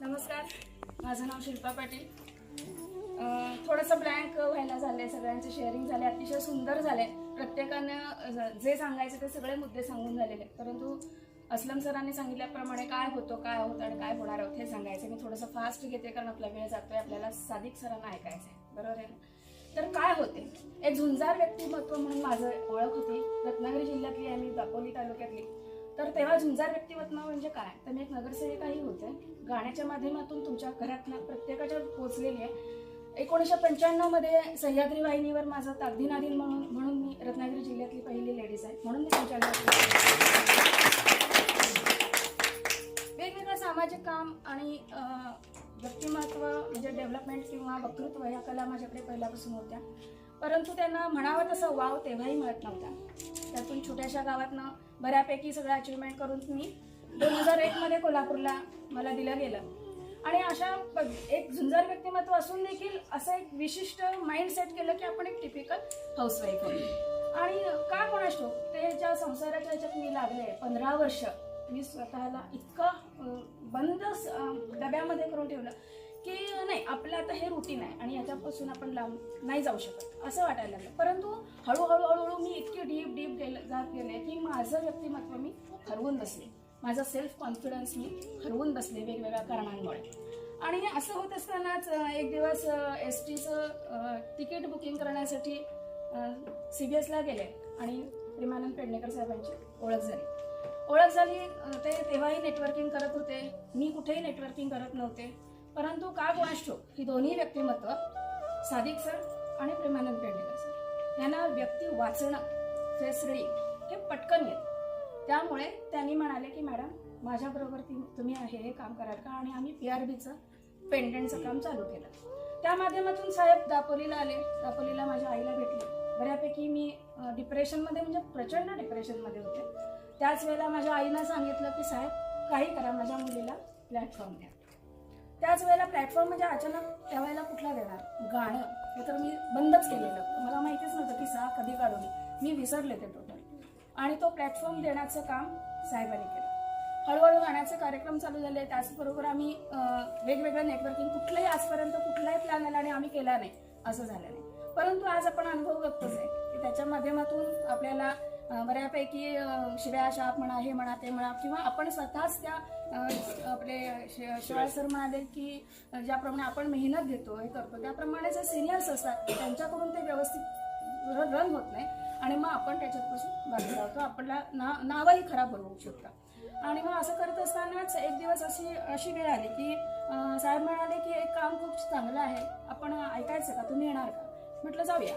नमस्कार. माझं नाव शिल्पा पाटील. थोडंसं ब्लँक व्हायला झालंय सगळ्यांचे शेअरिंग झाले अतिशय सुंदर झाले प्रत्येकानं जे सांगायचे ते सगळे मुद्दे सांगून झालेले आहेत. परंतु असलम सरांनी सांगितल्याप्रमाणे काय होतो काय होतं आणि काय होणार आहोत हे सांगायचं मी थोडंसं फास्ट घेते कारण आपला वेळ जातोय आपल्याला साधिक सरांना ऐकायचं आहे बरोबर आहे ना? तर काय होते? एक झुंजार व्यक्तिमत्व म्हणून माझं ओळख होती. रत्नागिरी जिल्ह्यातली आहे मी दापोली तालुक्यातली. तर तेव्हा झुंजार व्यक्तिमत्व म्हणजे काय? तर मी एक नगरसेविकाही होते. गाण्याच्या माध्यमातून तुमच्या घरातल्या प्रत्येकाच्या पोचलेली आहे. एकोणीसशे पंच्याण्णवमध्ये सह्याद्री वाहिनीवर माझं ताकदीनादीन म्हणून म्हणून मी रत्नागिरी जिल्ह्यातली पहिली लेडीज आहे. म्हणून मी तुमच्या वेगवेगळं सामाजिक काम आणि व्यक्तिमत्व म्हणजे डेव्हलपमेंट किंवा वक्तृत्व ह्या कला माझ्याकडे पहिल्यापासून होत्या. परंतु त्यांना म्हणावं तसं वाव तेव्हाही मिळत नव्हता. त्यातून छोट्याशा गावातनं बऱ्यापैकी सगळं अचिव्हमेंट करून मी दोन हजार एकमध्ये कोल्हापूरला मला दिलं गेलं. आणि अशा एक झुंजार व्यक्तिमत्व असून देखील असं एक विशिष्ट माइंड सेट केलं की आपण एक टिपिकल हाऊसवाईफ होईल आणि का कोणास ठाऊक ते ज्या संसाराच्या ह्याच्यात मी लागले पंधरा वर्ष मी स्वतःला इतकं बंद डब्यामध्ये करून ठेवलं. की नाही आपलं आता हे रुटीन आहे आणि याच्यापासून आपण लांब नाही जाऊ शकत असं वाटायला लागलं. परंतु हळूहळू हळूहळू मी इतकी डीप डीप गेलं जात गेले की माझं व्यक्तिमत्व मी हरवून बसले. माझा सेल्फ कॉन्फिडन्स मी हरवून बसले वेगवेगळ्या कारणांमुळे. आणि असं होत असतानाच एक दिवस एस टीचं तिकीट बुकिंग करण्यासाठी सी बी एसला गेले आणि प्रेमानंद पेडणेकर साहेबांची ओळख झाली. ओळख झाली ते तेव्हाही नेटवर्किंग करत होते. मी कुठेही नेटवर्किंग करत नव्हते. परंतु का गुणाष्टो ही दोन्ही व्यक्तिमत्व साधिक सर आणि प्रेमानंद पेंडेकर सर. यांना व्यक्ती वाचणं फेस हे पटकन येत. त्यामुळे त्यांनी म्हणाले की मॅडम माझ्याबरोबर ती तुम्ही हे हे काम कराल का? आणि आम्ही पी आर बीचं पेंडंटचं काम चालू केलं. त्या माध्यमातून साहेब दापोलीला आले. दापोलीला माझ्या आईला भेटले. बऱ्यापैकी मी डिप्रेशनमध्ये म्हणजे प्रचंड डिप्रेशनमध्ये होते. त्याच वेळेला माझ्या आईनं सांगितलं की साहेब काही करा माझ्या मुलीला प्लॅटफॉर्म द्या. त्याच वेळेला प्लॅटफॉर्म म्हणजे अचानक त्यावेळेला कुठला देणार गाणं. हे तर मी बंदच केलेलं. मला माहितीच नव्हतं की सा कधी काढून मी. विसरले ते टोटल आणि तो प्लॅटफॉर्म देण्याचं काम साहेबांनी केलं. हळूहळू गाण्याचे कार्यक्रम चालू झाले. त्याचबरोबर आम्ही वेगवेगळ्या नेटवर्किंग कुठलंही आजपर्यंत कुठलाही प्लॅन आला आणि आम्ही केला नाही असं झालं नाही. परंतु आज आपण अनुभव बघतोच आहे की त्याच्या माध्यमातून आपल्याला बऱ्यापैकी शिव्या शाप म्हणा हे म्हणा ते म्हणा किंवा आपण स्वतःच त्या आपले शिवाय सर म्हणाले की ज्याप्रमाणे आपण मेहनत घेतो हे करतो त्याप्रमाणे जे सिनियर्स असतात त्यांच्याकडून ते व्यवस्थित रन होत नाही आणि मग आपण त्याच्यापासून बाजू राहतो आपल्याला ना नावही खराब होऊ शकतं. आणि मग असं करत असतानाच एक दिवस अशी अशी वेळ आली की साहेब म्हणाले की एक काम खूप चांगलं आहे. आपण ऐकायचं का? तुम्ही येणार का? म्हटलं जाऊया.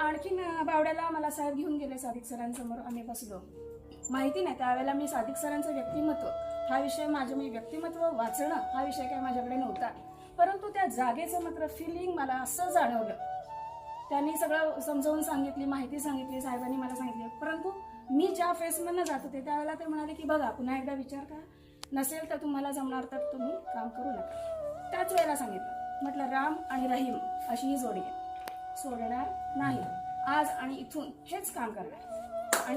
आणखीन बावड्याला मला साहेब घेऊन गेले साधिक सरांसमोर. आम्ही बसलो. माहिती नाही त्यावेळेला मी साधिक सरांचं व्यक्तिमत्व हा विषय माझं मी व्यक्तिमत्व वाचणं हा विषय काय माझ्याकडे नव्हता. परंतु त्या जागेचं मात्र फिलिंग मला असं जाणवलं. त्यांनी सगळं समजावून सांगितली माहिती सांगितली साहेबांनी मला सांगितली. परंतु मी ज्या फेसमधनं जात होते त्यावेळेला ते म्हणाले की बघा पुन्हा एकदा विचार करा. नसेल तर तुम्हाला जमणार तर तुम्ही काम करू नका. त्याच वेळेला सांगितलं. म्हटलं राम आणि रहीम अशी ही जोडी आहे. सोडणार नाही. आज आणि इथून हेच काम करणार. आणि.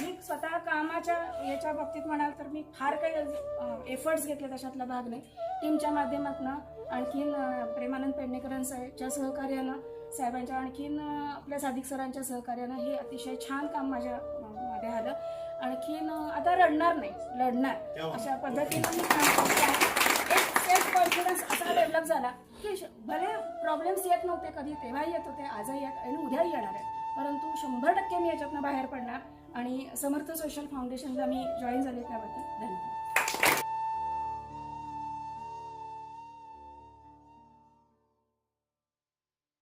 मी स्वतः कामाच्या याच्या बाबतीत म्हणाल तर मी फार काही एफर्ट्स घेतले त्याच्यातला भाग नाही. टीमच्या माध्यमातून आणखीन प्रेमानंद पेडणेकरांच्या सहकार्यानं साहेबांच्या आणखीन आपल्या सादिक सरांच्या सहकार्यानं हे अतिशय छान काम माझ्या मध्ये आलं. आणखीन आता रडणार नाही. लढणार अशा पद्धतीनं मी काम करते. एक सेल्फ कॉन्फिडन्स असा डेव्हलप झाला की भले प्रॉब्लेम्स येत नव्हते कधी तेव्हाही येत होते आजही येत आणि उद्याही येणार आहेत. परंतु शंभर टक्के मी याच्यातनं बाहेर पडणार आणि समर्थ सोशल फाउंडेशनला मी जॉईन झाले त्याबद्दल. धन्यवाद.